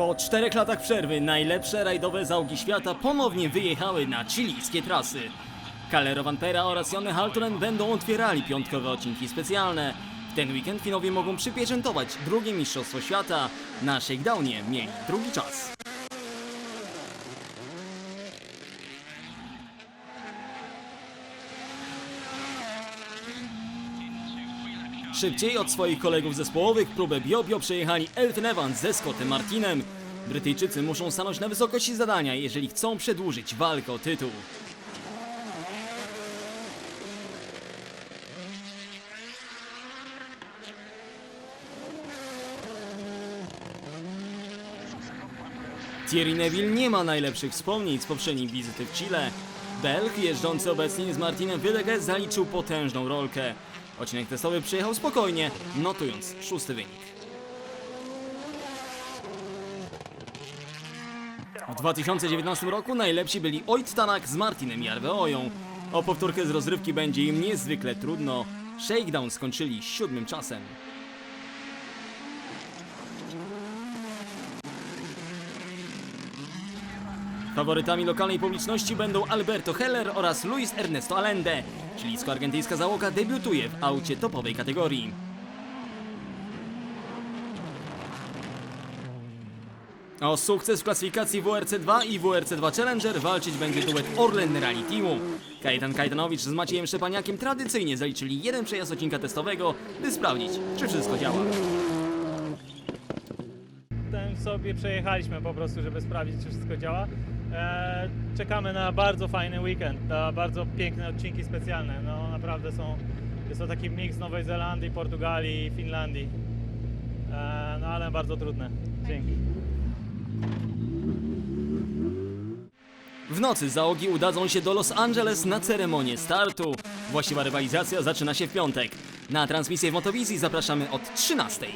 Po czterech latach przerwy najlepsze rajdowe załogi świata ponownie wyjechały na chilijskie trasy. Calero Vampera oraz Jonne Haltonen będą otwierali piątkowe odcinki specjalne. W ten weekend Finowie mogą przypieczętować drugie Mistrzostwo Świata. Na Shakedownie mieli drugi czas. Szybciej od swoich kolegów zespołowych próbę Biobio przejechali Elton Evans ze Scottem Martinem. Brytyjczycy muszą stanąć na wysokości zadania, jeżeli chcą przedłużyć walkę o tytuł. Thierry Neville nie ma najlepszych wspomnień z poprzedniej wizyty w Chile. Belg, jeżdżący obecnie z Martinem Wydeges, zaliczył potężną rolkę. Odcinek testowy przyjechał spokojnie, notując szósty wynik. W 2019 roku najlepsi byli Oit Tanak z Martinem Jarveoją. O powtórkę z rozrywki będzie im niezwykle trudno. Shakedown skończyli siódmym czasem. Faworytami lokalnej publiczności będą Alberto Heller oraz Luis Ernesto Allende. Chilijsko-argentyńska załoga debiutuje w aucie topowej kategorii. O sukces w klasyfikacji WRC2 i WRC2 Challenger walczyć będzie duet Orlen Rally Teamu. Kajetan Kajetanowicz z Maciejem Szczepaniakiem tradycyjnie zaliczyli jeden przejazd odcinka testowego, by sprawdzić, czy wszystko działa. Ten sobie przejechaliśmy po prostu, żeby sprawdzić, czy wszystko działa. E, czekamy na bardzo fajny weekend, na bardzo piękne odcinki specjalne. No naprawdę są, jest to taki miks Nowej Zelandii, Portugalii Finlandii. E, no ale bardzo trudne. Dzięki. W nocy załogi udadzą się do Los Angeles na ceremonię startu. Właściwa rywalizacja zaczyna się w piątek. Na transmisję w Motowizji zapraszamy od 13.